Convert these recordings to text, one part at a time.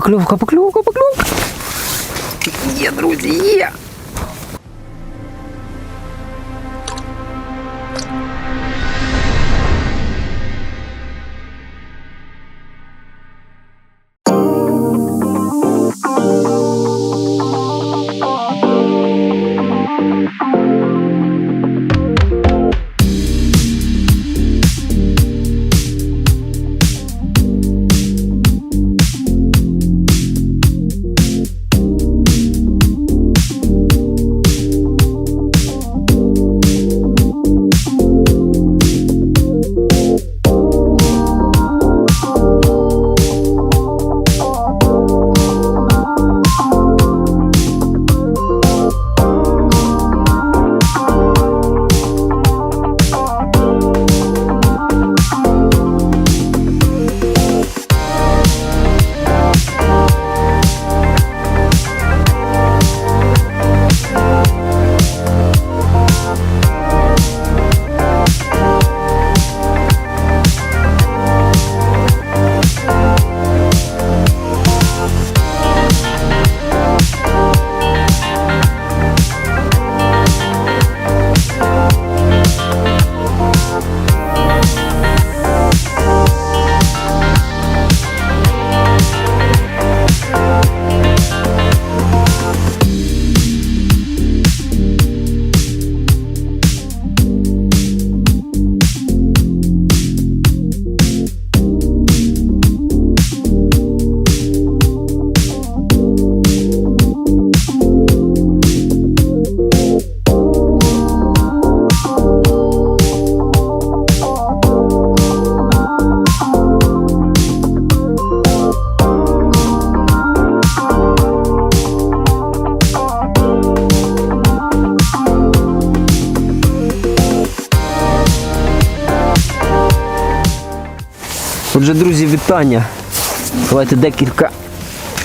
покльовка, покльовка, покльовка. Є, друзі, є. Отже, друзі, вітання. Давайте декілька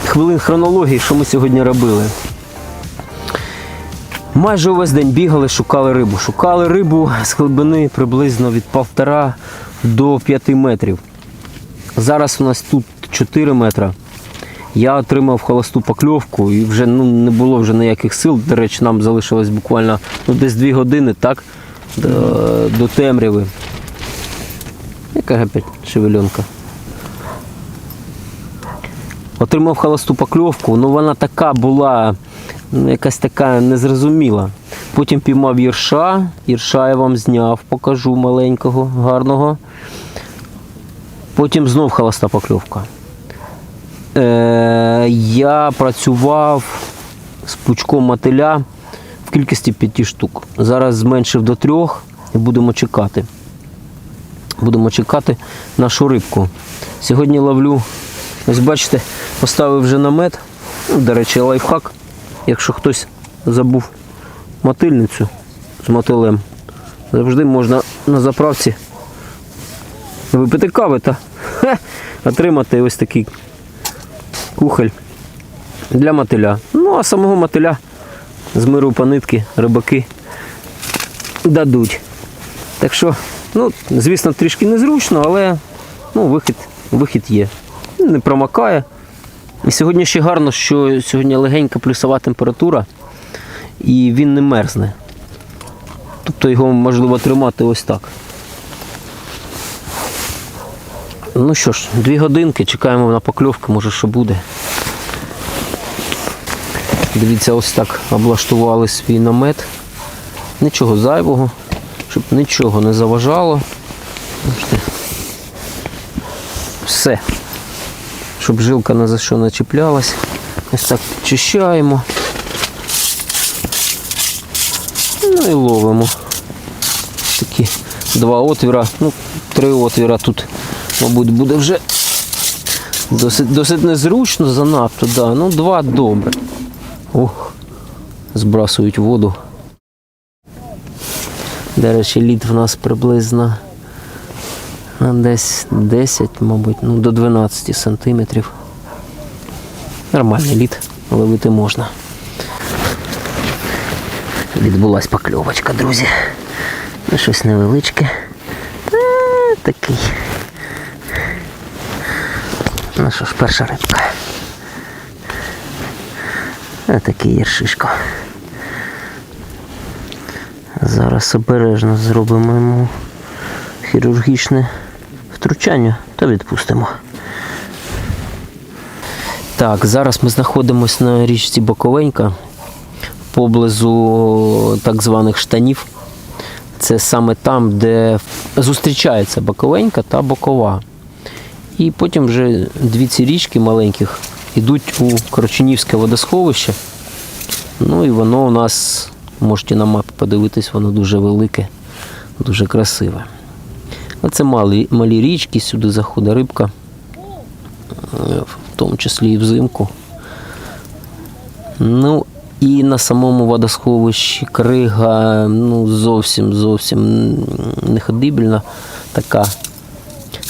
хвилин хронології, що ми сьогодні робили. Майже увесь день бігали, шукали рибу. Шукали рибу з глибини приблизно від 1,5 до 5 метрів. Зараз у нас тут 4 метри. Я отримав холосту покльовку і вже ну, не було вже ніяких сил. До речі, нам залишилось буквально ну, десь 2 години так, до, до темряви. Яка опять шевельонка. Отримав холосту покльовку, ну вона така була, ну, якась така незрозуміла. Потім піймав єрша, єрша я вам зняв, покажу маленького, гарного. Потім знов холоста покльовка. Е, я працював з пучком мотиля в кількості п'яти штук. Зараз зменшив до трьох і будемо чекати. Будемо чекати нашу рибку. Сьогодні ловлю, ось бачите, поставив вже намет. Ну, До речі, лайфхак. Якщо хтось забув мотильницю з мотилем, завжди можна на заправці випити кави та хе, отримати ось такий кухоль для мотиля. Ну, а самого мотиля з миру по нитки рибаки дадуть. Так що, ну, звісно, трішки незручно, але ну, вихід, вихід є. Не промакає. І сьогодні ще гарно, що сьогодні легенька плюсова температура і він не мерзне. Тобто його можливо тримати ось так. Ну що ж, дві годинки, чекаємо на покльовку, може що буде. Дивіться, ось так облаштували свій намет. Нічого зайвого, щоб нічого не заважало. Все. Щоб жилка ні за що не чіплялась. Ось так чищаємо. Ну і ловимо. Такі два отвіра, ну, три отвіра тут, мабуть, буде вже досить, досить незручно занадто, да. ну два добре. Ох, збрасують воду. До речі, лід в нас приблизно десь 10, мабуть, ну до 12 сантиметрів. Нормальний лід, ловити можна. Відбулась покльовочка, друзі. Ну, щось невеличке. Та, такий. Ну що ж, перша рибка. А такий яршишко. Зараз обережно зробимо йому хірургічне втручання та відпустимо. Так, зараз ми знаходимося на річці Боковенька поблизу так званих штанів. Це саме там, де зустрічається Боковенька та Бокова. І потім вже дві ці річки маленьких йдуть у Короченівське водосховище. Ну і воно у нас, можете на мапі подивитись, воно дуже велике, дуже красиве. Оце малі, малі річки, сюди заходить рибка, е, в тому числі і взимку. Ну і на самому водосховищі крига ну, зовсім зовсім неходибельна, така,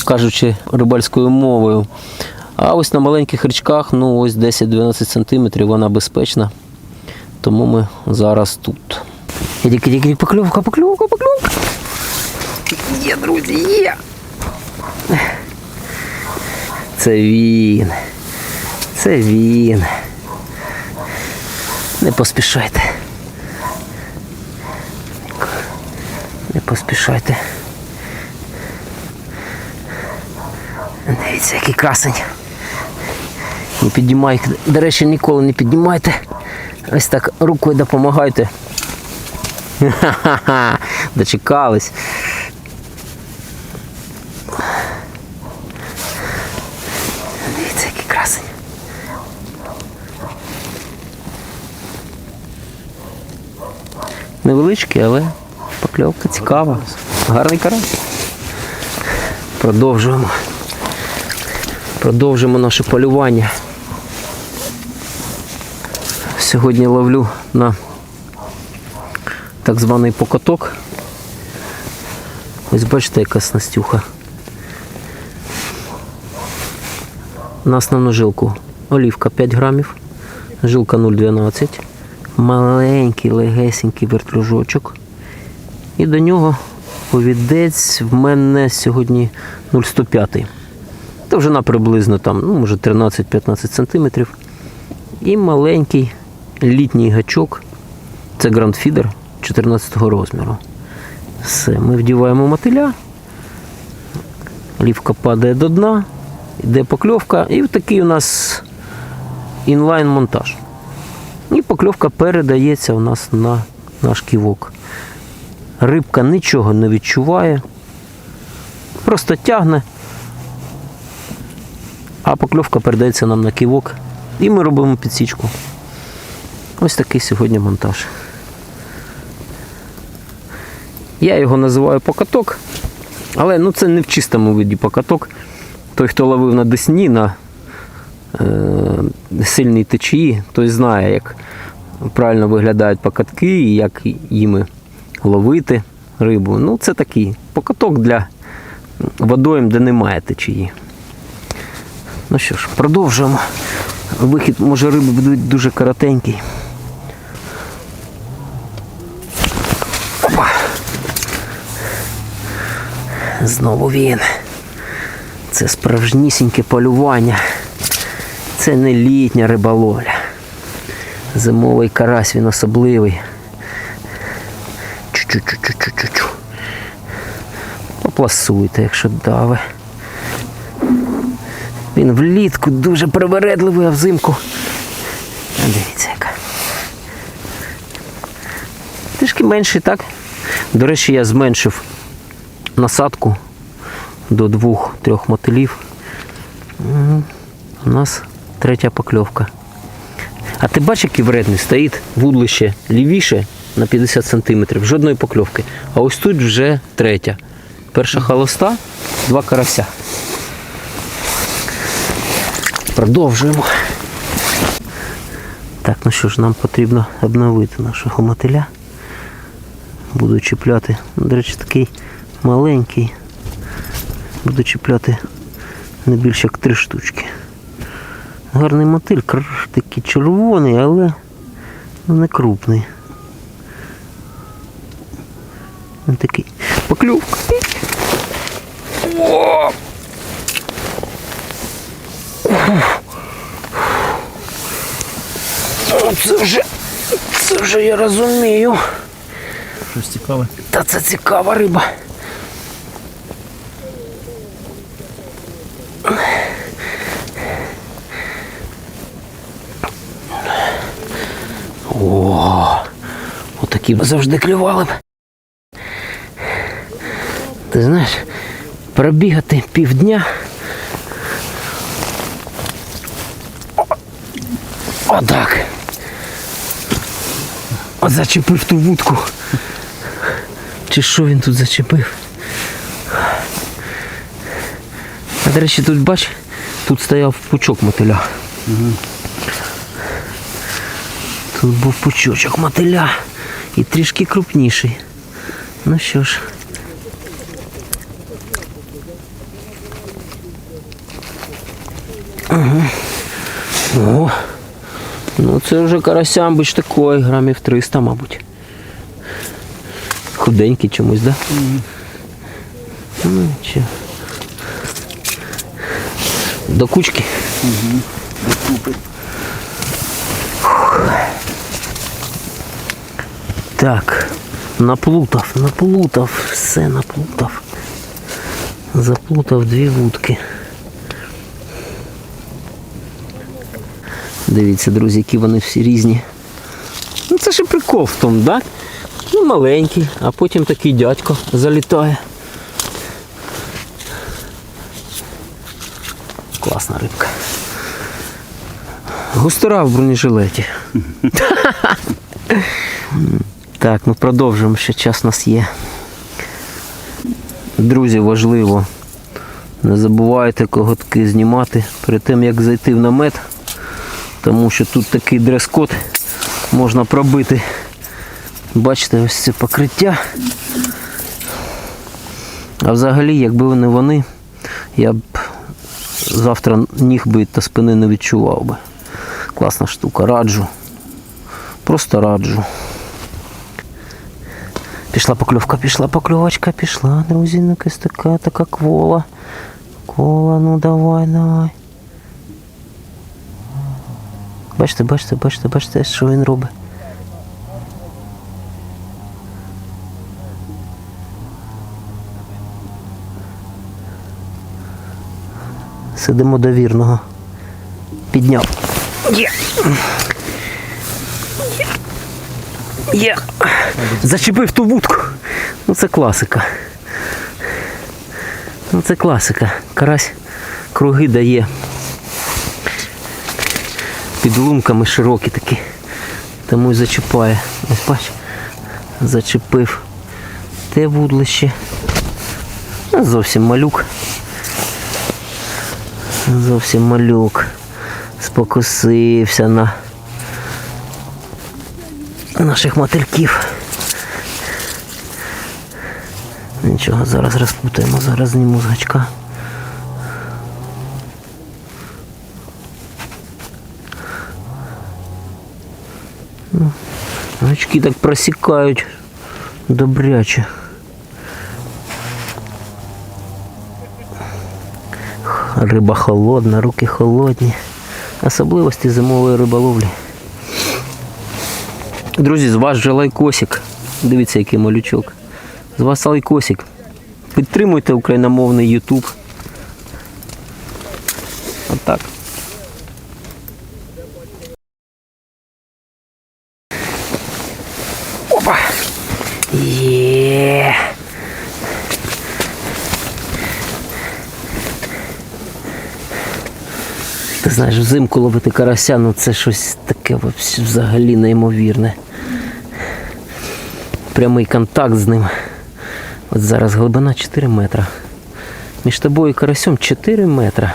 кажучи рибальською мовою. А ось на маленьких річках, ну ось 10-12 см вона безпечна. Тому ми зараз тут. Ідік, ідік, ідік, покльовка, покльовка, покльовка. Є, друзі, є. Це він. Це він. Не поспішайте. Не поспішайте. Дивіться, який красень. Не піднімай, до речі, ніколи не піднімайте. Ось так рукою допомагайте. Ха-ха-ха, дочекались. Дивіться, який красень. Невеличкий, але покльовка цікава. Гарний карась. Продовжуємо. Продовжуємо наше полювання. Сьогодні ловлю на так званий покоток. Ось бачите, яка снастюха. На основну жилку олівка 5 грамів, жилка 0,12, маленький легесенький вертлюжочок. І до нього повідець в мене сьогодні 0,105. Довжина приблизно там, ну, може 13-15 см. І маленький літній гачок. Це грандфідер 14 розміру. Все, ми вдіваємо мотиля. Лівка падає до дна, йде покльовка, і такий у нас інлайн-монтаж. І покльовка передається у нас на наш ківок. Рибка нічого не відчуває, просто тягне, а покльовка передається нам на ківок. І ми робимо підсічку. Ось такий сьогодні монтаж. Я його називаю покаток, але ну, це не в чистому виді покаток. Той, хто ловив на Десні на е, сильній течії, той знає, як правильно виглядають покатки і як їми ловити рибу. Ну, це такий покаток для водойм, де немає течії. Ну що ж, продовжуємо. Вихід, може, риби будуть дуже коротенький. Знову він. Це справжнісіньке полювання. Це не літня риболовля. Зимовий карась він особливий. Чу-чу-чу-чу-чу-чу. Попласуйте, якщо дави. Він влітку дуже привередливий, а взимку. А Дивіться яка. Трішки менший, так? До речі, я зменшив насадку до двох-трьох мотилів. У нас третя покльовка. А ти бачиш, який вредний стоїть вудлище лівіше на 50 см, жодної покльовки. А ось тут вже третя. Перша холоста, два карася. Продовжуємо. Так, ну що ж, нам потрібно обновити нашого мотиля. Буду чіпляти. Ну, До речі, такий маленький. Буду чіпляти не більше як три штучки. Гарний мотиль, такий червоний, але не крупний. Він такий. Поклювка. О! це вже, це вже я розумію. Щось цікаве. Та це цікава риба. О, отакі завжди клювали. Ти знаєш, пробігати півдня. Отак. От зачепив ту вудку. Чи що він тут зачепив? А до речі, тут бач, тут стояв пучок мотиля. Тут був пучочок мотиля і трішки крупніший. Ну що ж. Ага. О, ну це вже карасям бич такий, грамів 300, мабуть. Худенький чомусь, да? Ну, нічого. До кучки. Так, наплутав, наплутав, все наплутав. Заплутав дві вудки. Дивіться, друзі, які вони всі різні. Ну це ж і прикол в тому, так? Ну, маленький, а потім такий дядько залітає. Класна рибка. Густера в бронежилеті. Так, ну продовжуємо, ще час у нас є. Друзі, важливо. Не забувайте коготки знімати перед тим, як зайти в намет, тому що тут такий дрес-код можна пробити. Бачите, ось це покриття. А взагалі, якби не вони, я б завтра ніг би та спини не відчував би. Класна штука, раджу. Просто раджу. Пішла покльовка, пішла покльовочка, пішла, друзі, ну, якась така, квола. Кола, ну давай, давай. Бачите, бачите, бачите, бачите, що він робить. Сидимо до вірного. Підняв. Є. Є. Зачепив ту вудку. Ну це класика. Ну це класика. Карась круги дає. Під лунками широкі такі. Тому і зачіпає. Ось бач. Зачепив те вудлище. Ну, Зовсім малюк. Зовсім малюк. Спокусився на наших мотильків. Нічого, зараз розпутаємо, зараз зніму з гачка. Ну, Гачки так просікають добряче. Риба холодна, руки холодні. Особливості зимової риболовлі. Друзі, з вас же лайкосик. Дивіться, який малючок. З вас лайкосик. Підтримуйте україномовний YouTube. Отак. Опа! Є. знаєш, взимку ловити карася, ну це щось таке взагалі неймовірне. Прямий контакт з ним. От зараз глибина 4 метра. Між тобою і карасем 4 метра.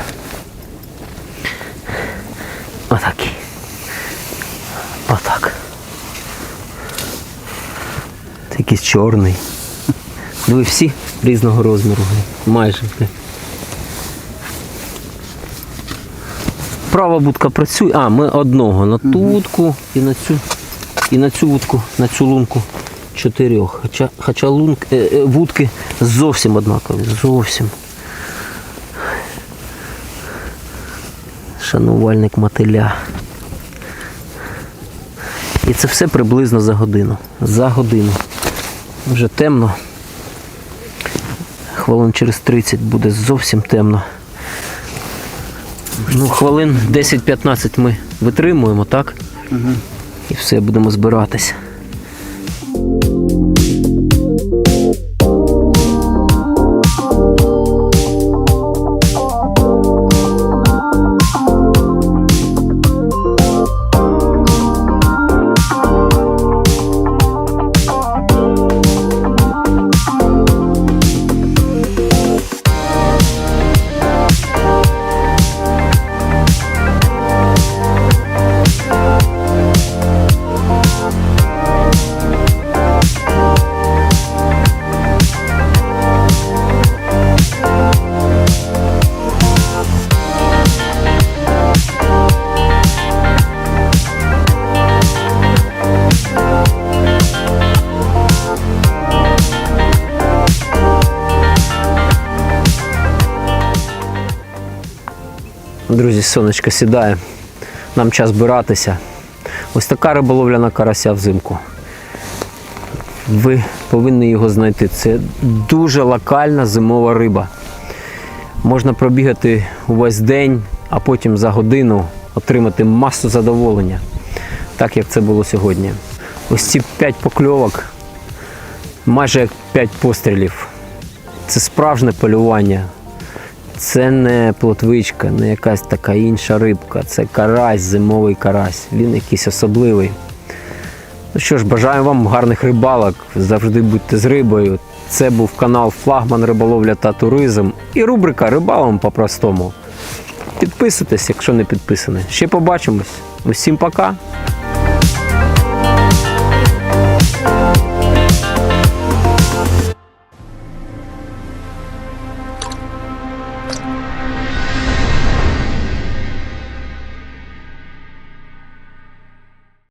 Отакий. Отак. Це якийсь чорний. Ви всі різного розміру. Майже. Права будка працює. А, ми одного на ту вудку і на цю і на цю вудку, на цю лунку чотирьох. Хоча, хоча лунк, е, е, вудки зовсім однакові. Зовсім. Шанувальник мотиля. І це все приблизно за годину. За годину. Вже темно. Хвилин через 30 буде зовсім темно. Ну, хвилин 10-15 ми витримуємо, так? Угу. І все, будемо збиратися. Друзі, сонечко сідає. Нам час збиратися. Ось така риболовля на карася взимку. Ви повинні його знайти. Це дуже локальна зимова риба. Можна пробігати увесь день, а потім за годину отримати масу задоволення, так як це було сьогодні. Ось ці 5 покльовок, майже як 5 пострілів. Це справжнє полювання. Це не плотвичка, не якась така інша рибка. Це карась, зимовий карась. Він якийсь особливий. Ну що ж, бажаю вам гарних рибалок. Завжди будьте з рибою. Це був канал Флагман Риболовля та Туризм і рубрика Рибалом по-простому. Підписуйтесь, якщо не підписані. Ще побачимось. Усім пока!